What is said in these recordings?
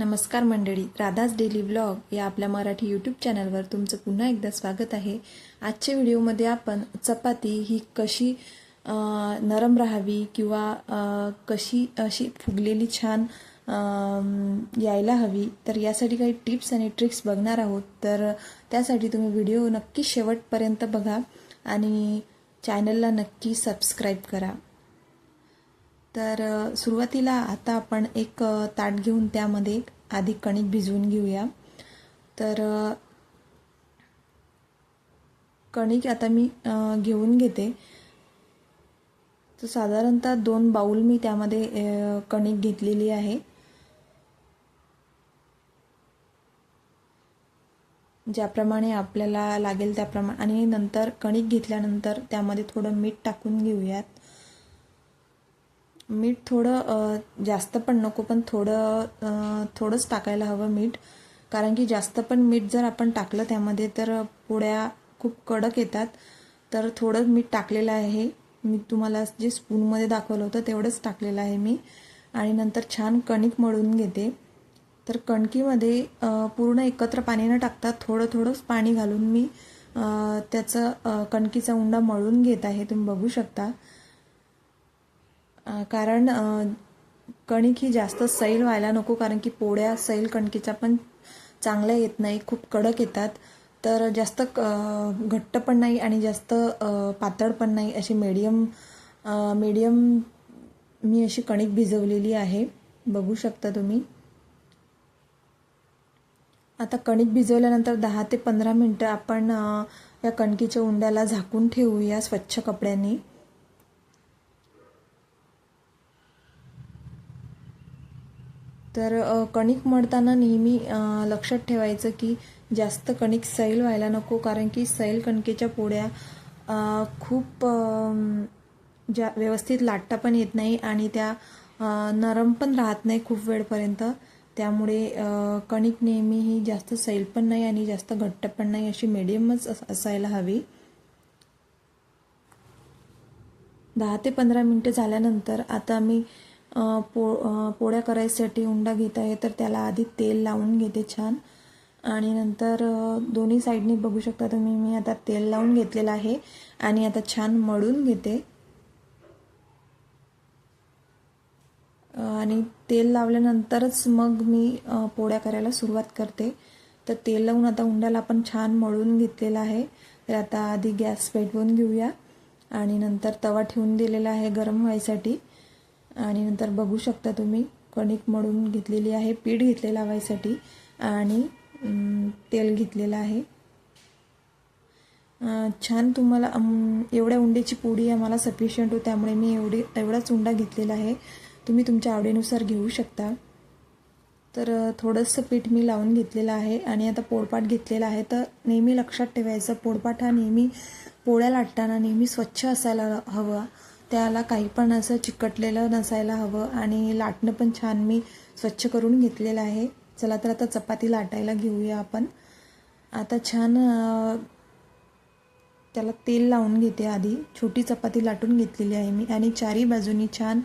नमस्कार मंडळी Radha's daily blog या आपल्या मराठी यूट्यूब चॅनलवर तुमचं पुन्हा एकदा स्वागत आहे. आजच्या व्हिडिओमध्ये आपण चपाती ही कशी नरम राहावी किंवा कशी अशी फुगलेली छान यायला हवी तर यासाठी काही टिप्स आणि ट्रिक्स बघणार आहोत. तर त्यासाठी तुम्ही व्हिडिओ नक्की शेवटपर्यंत बघा आणि चॅनलला नक्की सबस्क्राईब करा. तर सुरुवातीला आता आपण एक ताट घेऊन त्यामध्ये आधी कणिक भिजवून घेऊया. तर कणिक आता मी घेऊन घेते. तर साधारणतः दोन बाऊल मी त्यामध्ये कणिक घेतलेली आहे. ज्याप्रमाणे आपल्याला लागेल त्याप्रमाणे आणि नंतर कणिक घेतल्यानंतर त्यामध्ये थोडं मीठ टाकून घेऊयात. मीठ थोडं जास्त पण नको पण थोडं थोडंच टाकायला हवं मीठ. कारण की जास्त पण मीठ जर आपण टाकलं त्यामध्ये तर पोळ्या खूप कडक येतात. तर थोडं मीठ टाकलेलं आहे. मी तुम्हाला जे स्पूनमध्ये दाखवलं होतं तेवढंच टाकलेलं आहे मी. आणि नंतर छान कणिक मळून घेते. तर कणकीमध्ये पूर्ण एकत्र पाणी न टाकता थोडं थोडंच पाणी घालून मी त्याचं कणकीचा उंडा मळून घेत आहे. तुम्ही बघू शकता. कारण कणिक ही जास्त सैल व्हायला नको कारण की पोळ्या सैल कणकीच्या पण चांगल्या येत नाही खूप कडक येतात. तर जास्त क- घट्ट पण नाही आणि जास्त पातळ पण नाही अशी मीडियम मीडियम मी अशी कणिक भिजवलेली आहे. बघू शकता तुम्ही. आता कणिक भिजवल्यानंतर दहा ते पंधरा मिनटं आपण या कणकीच्या उंड्याला झाकून ठेवूया स्वच्छ कपड्यांनी. तर कणिक मळताना नेहमी लक्षात ठेवायचं की जास्त कणिक सैल व्हायला नको कारण की सैल कणकेच्या पोळ्या खूप ज्या व्यवस्थित लाटता पण येत नाही आणि त्या नरम पण राहत नाही खूप वेळपर्यंत. त्यामुळे कणिक नेहमी ही जास्त सैल पण नाही आणि जास्त घट्ट पण नाही अशी मिडियमच असायला हवी. दहा ते पंधरा मिनटं झाल्यानंतर आता मी पो पोळ्या करायसाठी उंडा घेत आहे तर त्याला आधी तेल लावून घेते छान. आणि नंतर दोन्ही साईडनी बघू शकता तुम्ही मी आता तेल लावून घेतलेलं आहे आणि आता छान मळून घेते. आणि तेल लावल्यानंतरच मग मी पोळ्या करायला सुरुवात करते. तर तेल लावून आता उंड्याला आपण छान मळून घेतलेलं आहे. तर आता आधी गॅस पेटवून घेऊया. आणि नंतर तवा ठेवून दिलेला आहे गरम व्हायसाठी. आणि नंतर बघू शकता तुम्ही कणिक मळून घेतलेली आहे पीठ घेतले लावायसाठी आणि तेल घेतलेलं आहे. छान तुम्हाला एवढ्या उंड्याची पोळी आम्हाला सफिशियंट हो त्यामुळे मी एवढी एवढाच उंडा घेतलेला आहे. तुम्ही तुमच्या आवडीनुसार घेऊ शकता. तर थोडंसं पीठ मी लावून घेतलेलं आहे आणि आता पोळपाट घेतलेला आहे. तर नेहमी लक्षात ठेवायचं पोळपाट हा नेहमी पोळ्या लाटताना नेहमी स्वच्छ असायला हवा. त्याला काही पण असं चिकटलेलं नसायला हवं आणि लाटणं पण छान मी स्वच्छ करून घेतलेलं आहे. चला तर आता चपाती लाटायला घेऊया आपण. आता छान त्याला तेल लावून घेते आधी. छोटी चपाती लाटून घेतलेली आहे मी आणि चारी बाजूनी छान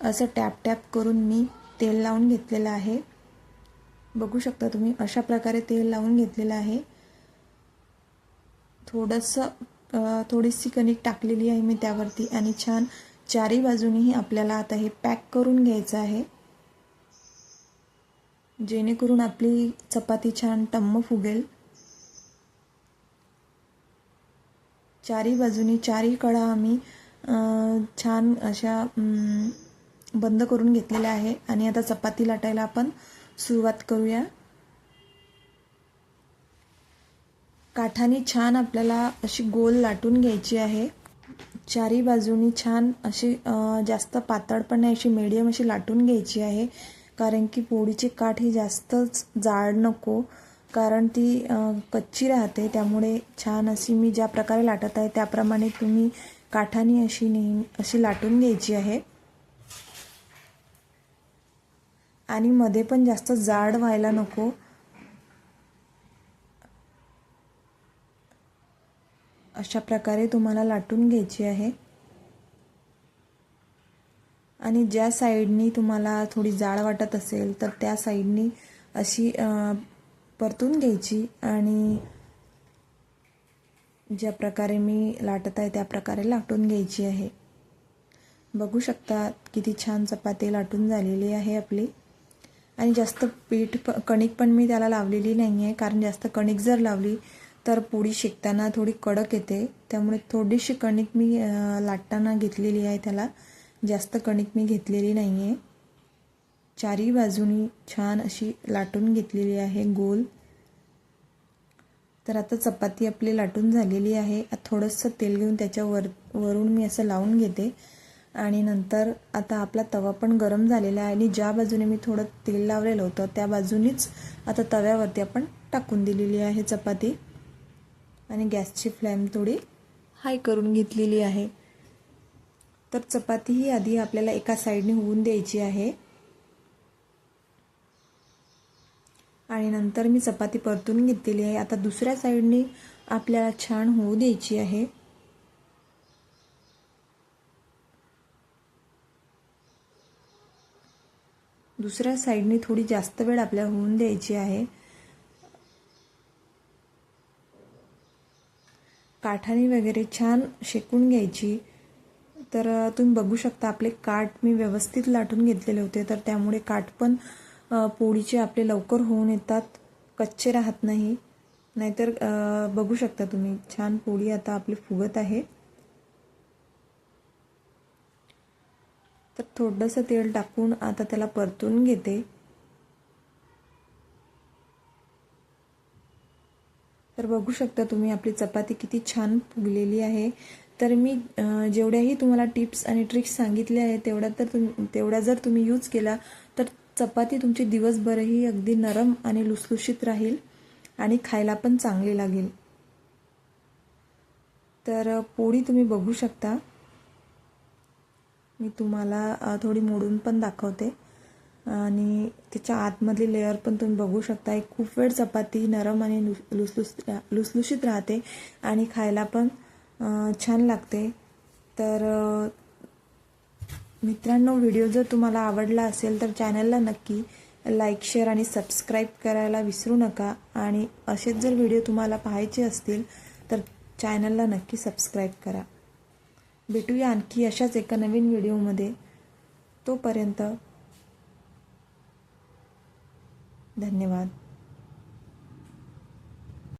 असं टॅप टॅप करून मी तेल लावून घेतलेलं आहे. बघू शकता तुम्ही अशा प्रकारे तेल लावून घेतलेलं आहे. थोडंसं थोडीशी कणिक टाकलेली आहे मी त्यावरती आणि छान चारी बाजूनीही आपल्याला आता हे पॅक करून घ्यायचं आहे. जेणेकरून आपली चपाती छान टम्म फुगेल. चारी बाजूनी चारी कडा आम्ही छान अशा बंद करून घेतलेल्या आहे. आणि आता चपाती लाटायला आपण सुरुवात करूया. काठाने छान आपल्याला अशी गोल लाटून घ्यायची आहे. चारी बाजूनी छान अशी जास्त पातळ पण नाही अशी मीडियम अशी लाटून घ्यायची आहे. कारण की पोळीची काठ ही जास्तच जाड नको. कारण ती कच्ची राहते. त्यामुळे छान अशी मी ज्या प्रकारे लाटत आहे त्याप्रमाणे तुम्ही काठाने अशी नेहमी अशी लाटून घ्यायची आहे. आणि मध्ये पण जास्त जाड व्हायला नको. अशा प्रकारे तुम्हाला लाटून घ्यायची आहे. आणि ज्या साईडनी तुम्हाला थोडी जाड वाटत असेल तर त्या साईडनी अशी परतून घ्यायची. आणि ज्या प्रकारे मी लाटत आहे त्या प्रकारे लाटून घ्यायची आहे. बघू शकता किती छान चपाती लाटून झालेली आहे आपली. आणि जास्त पीठ प कणिक पण मी त्याला लावलेली नाही आहे कारण जास्त कणिक जर लावली तर पोळी शेकताना थोडी कडक येते. त्यामुळे थोडीशी कणिक मी लाटताना घेतलेली आहे त्याला. जास्त कणिक मी घेतलेली नाही आहे चारी बाजूनी छान अशी लाटून घेतलेली आहे गोल. तर आता चपाती आपली लाटून झालेली आहे. थोडंसं तेल घेऊन त्याच्यावर वरून मी असं लावून घेते. आणि नंतर आता आपला तवा पण गरम झालेला आहे आणि ज्या बाजूने मी थोडं तेल लावलेलं होतं त्या बाजूनीच आता तव्यावरती आपण टाकून दिलेली आहे चपाती. आणि गॅसची फ्लेम थोडी हाय करून घेतलेली आहे. तर चपाती ही आधी आपल्याला एका साईडने होऊन द्यायची आहे. आणि नंतर मी चपाती परतून घेतलेली आहे. आता दुसऱ्या साईडने आपल्याला छान होऊ द्यायची आहे. दुसऱ्या साईडने थोडी जास्त वेळ आपल्याला होऊन द्यायची आहे. काठाने वगैरे छान शेकून घ्यायची. तर तुम्ही बघू शकता आपले काठ मी व्यवस्थित लाटून घेतलेले होते. तर त्यामुळे काठ पण पोळीचे आपले लवकर होऊन येतात. कच्चे राहत नाही. नाहीतर बघू शकता तुम्ही छान पोळी आता आपली फुगत आहे. तर थोडंसं तेल टाकून आता त्याला परतून घेते. तर बघू शकता तुम्ही आपली चपाती किती छान फुगलेली आहे. तर मी जेवढ्याही तुम्हाला टिप्स आणि ट्रिक्स सांगितल्या आहेत तेवढ्या तर तुम तेवढ्या जर तुम्ही यूज केला तर चपाती तुमची दिवसभरही अगदी नरम आणि लुसलुशीत राहील आणि खायला पण चांगली लागेल. तर पोळी तुम्ही बघू शकता. मी तुम्हाला थोडी मोडून पण दाखवते. आणि त्याच्या आतमधली लेअर पण तुम्ही बघू शकता. एक खूप वेळ चपाती नरम आणि लुस लुसलुस लुसलुशीत राहते आणि खायला पण छान लागते. तर मित्रांनो व्हिडिओ जर तुम्हाला आवडला असेल तर चॅनलला नक्की लाईक शेअर आणि सबस्क्राईब करायला विसरू नका. आणि असेच जर व्हिडिओ तुम्हाला पाहायचे असतील तर चॅनलला नक्की सबस्क्राईब करा. भेटूया आणखी अशाच एका नवीन व्हिडिओमध्ये तोपर्यंत धन्यवाद.